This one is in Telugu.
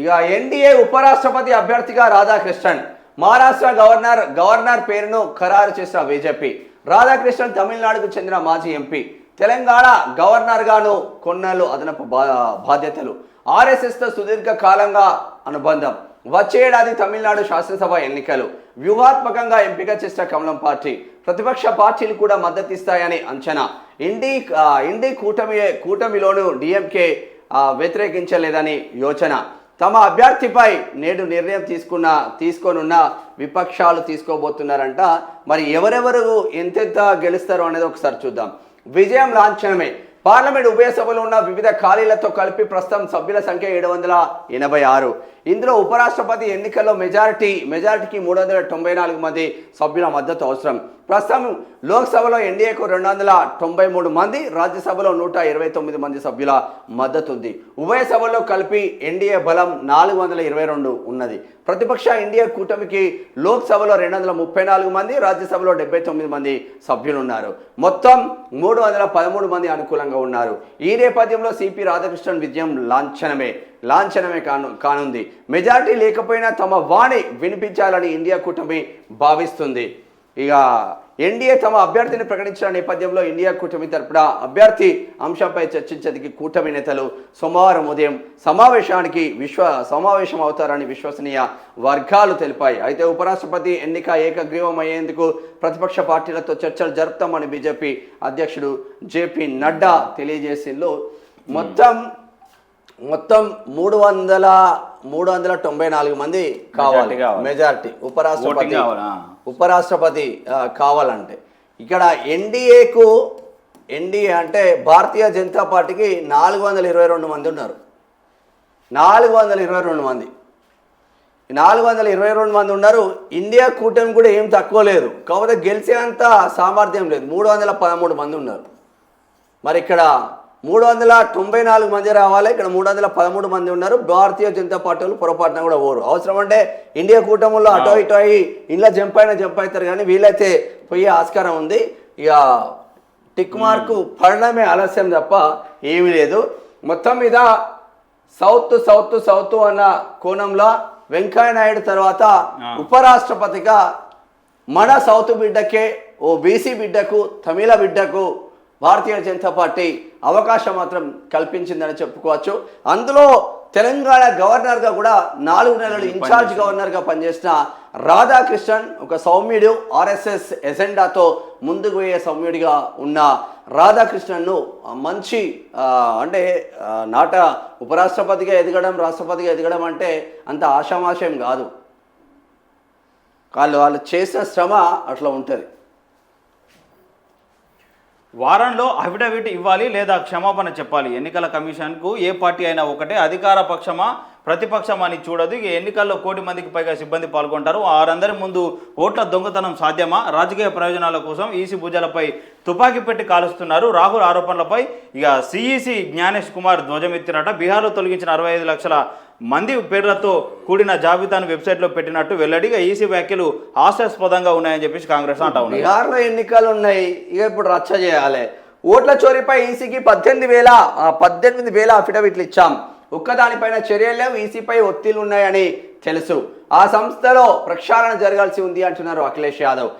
ఇక ఎన్డీఏ ఉపరాష్ట్రపతి అభ్యర్థిగా రాధాకృష్ణన్ మహారాష్ట్ర గవర్నర్ గవర్నర్ పేరును ఖరారు చేసిన బీజేపీ రాధాకృష్ణన్ తమిళనాడుకు చెందిన మాజీ ఎంపీ తెలంగాణ గవర్నర్గాను కొన్నాళ్ళు అదనపు బా బాధ్యతలు. ఆర్ఎస్ఎస్తో సుదీర్ఘ కాలంగా అనుబంధం. వచ్చే ఏడాది తమిళనాడు శాసనసభ ఎన్నికలు. వ్యూహాత్మకంగా ఎంపిక చేసిన కమలం పార్టీ ప్రతిపక్ష పార్టీలు కూడా మద్దతిస్తాయని అంచనా. ఇండి ఇండి కూటమి కూటమిలోను డిఎంకే వ్యతిరేకించలేదని యోచన. తమ అభ్యర్థిపై నేడు నిర్ణయం తీసుకున్న తీసుకోనున్న విపక్షాలు తీసుకోబోతున్నారంట. మరి ఎవరెవరు ఎంతెంత గెలుస్తారో అనేది ఒకసారి చూద్దాం. విజయం లాంఛనమే. పార్లమెంట్ ఉభయ సభలో ఉన్న వివిధ ఖాళీలతో కలిపి ప్రస్తుతం సభ్యుల సంఖ్య ఏడు వందల ఎనభై ఆరు. ఇందులో ఉపరాష్ట్రపతి ఎన్నికల్లో మెజారిటీ మెజారిటీకి మూడు వందల తొంభై నాలుగు మంది సభ్యుల మద్దతు అవసరం. ప్రస్తుతం లోక్సభలో ఎన్డీఏకు రెండు వందల తొంభై మూడు మంది రాజ్యసభలో నూట ఇరవై తొమ్మిది మంది సభ్యుల మద్దతు ఉంది. ఉభయ సభల్లో కలిపి ఎన్డీఏ బలం నాలుగు వందల ఇరవై రెండు ఉన్నది. ప్రతిపక్ష ఇండియా కూటమికి లోక్సభలో రెండు వందల ముప్పై నాలుగు మంది రాజ్యసభలో డెబ్బై తొమ్మిది మంది సభ్యులు ఉన్నారు మొత్తం మూడు వందల పదమూడు మంది అనుకూలంగా ఉన్నారు. ఈ నేపథ్యంలో సిపి రాధాకృష్ణన్ విజయం లాంఛనమే లాంఛనమే కాను కానుంది. మెజారిటీ లేకపోయినా తమ వాణి వినిపించాలని ఇండియా కూటమి భావిస్తుంది. ఇక ఎన్డీఏ తమ అభ్యర్థిని ప్రకటించిన నేపథ్యంలో ఇండియా కూటమి తరపున అభ్యర్థి అంశంపై చర్చించేందుకు కూటమి నేతలు సోమవారం ఉదయం సమావేశానికి విశ్వ సమావేశం అవుతారని విశ్వసనీయ వర్గాలు తెలిపాయి. అయితే ఉపరాష్ట్రపతి ఎన్నిక ఏకగ్రీవం అయ్యేందుకు ప్రతిపక్ష పార్టీలతో చర్చలు జరుపుతామని బీజేపీ అధ్యక్షుడు జేపీ నడ్డా తెలియజేసిండ్రు. మొత్తం మొత్తం మూడు వందల మూడు వందల తొంభై నాలుగు మంది కావాలి. మెజారిటీ ఉపరాష్ట్రపతి? ఉపరాష్ట్రపతి కావాలంటే. ఇక్కడ ఎన్డీఏకు ఎన్డీఏ అంటే భారతీయ జనతా పార్టీకి నాలుగు వందల ఇరవై రెండు మంది ఉన్నారు. నాలుగు వందల ఇరవై రెండు మంది. నాలుగు వందల ఇరవై రెండు మంది ఉన్నారు. ఇండియా కూటమి కూడా ఏం తక్కువ లేదు. కాకపోతే గెలిచేంత సామర్థ్యం లేదు. మూడు వందల పదమూడు మంది ఉన్నారు. మరి ఇక్కడ మూడు వందల తొంభై నాలుగు మంది రావాలి. ఇక్కడ మూడు వందల పదమూడు మంది ఉన్నారు. భారతీయ జనతా పార్టీ వాళ్ళు పొరపాటున కూడా ఓరు. అవసరం అంటే ఇండియా కూటమిలో అటో ఇటో అయ్యి ఇంట్లో జంప్ అయినా జంప్ అవుతారు కానీ వీలైతే పోయే ఆస్కారం ఉంది. ఇక టిక్ మార్కు పడడమే ఆలస్యం తప్ప ఏమీ లేదు. మొత్తం మీద సౌత్ సౌత్ సౌత్ అన్న కోణంలో వెంకయ్య నాయుడు తర్వాత ఉపరాష్ట్రపతిగా మన సౌత్ బిడ్డకే ఓ బీసీ బిడ్డకు తమిళ బిడ్డకు భారతీయ జనతా పార్టీ అవకాశం మాత్రం కల్పించిందని చెప్పుకోవచ్చు. అందులో తెలంగాణ గవర్నర్గా కూడా నాలుగు నెలలు ఇన్ఛార్జ్ గవర్నర్గా పనిచేసిన రాధాకృష్ణన్ ఒక సౌమ్యుడు ఆర్ఎస్ఎస్ ఎజెండాతో ముందుకు పోయే సౌమ్యుడిగా ఉన్న రాధాకృష్ణన్ను మంచి అంటే నాట ఉపరాష్ట్రపతిగా ఎదగడం రాష్ట్రపతిగా ఎదగడం అంటే అంత ఆషామాషయం కాదు. వాళ్ళు వాళ్ళు చేసిన శ్రమ అట్లా ఉంటుంది. వారంలో అఫిడవిట్ ఇవ్వాలి లేదా క్షమాపణ చెప్పాలి. ఎన్నికల కమిషన్కు ఏ పార్టీ అయినా ఒకటే అధికార పక్షమా ప్రతిపక్షమా అని చూడదు. ఇక ఎన్నికల్లో కోటి మందికి పైగా సిబ్బంది పాల్గొంటారు. వారందరి ముందు ఓట్ల దొంగతనం సాధ్యమా? రాజకీయ ప్రయోజనాల కోసం ఈసీ భుజాలపై తుపాకీ పెట్టి కాలుస్తున్నారు. రాహుల్ ఆరోపణలపై ఇక సిఈసి జ్ఞానేష్ కుమార్ ధ్వజమెత్తినట. బీహార్లో తొలగించిన అరవై ఐదు లక్షల మంది పేర్లతో కూడిన జాబితాను వెబ్సైట్లో పెట్టినట్టు వెల్లడిగా ఈసీ వ్యాఖ్యలు హాస్యాస్పదంగా ఉన్నాయని చెప్పేసి కాంగ్రెస్ అంటా ఉన్నారు బీహార్లో ఎన్నికలు ఉన్నాయి. ఇక ఇప్పుడు రచ్చ చేయాలి. ఓట్ల చోరీపై ఈసీకి పద్దెనిమిది వేల పద్దెనిమిది వేల అఫిడవిట్లు ఇచ్చాం. ఒక్కదానిపైన చర్యలు ఈసీపై ఒత్తిళ్ళు ఉన్నాయని తెలుసు. ఆ సంస్థలో ప్రక్షాళన జరగాల్సి ఉంది అంటున్నారు అఖిలేష్ యాదవ్.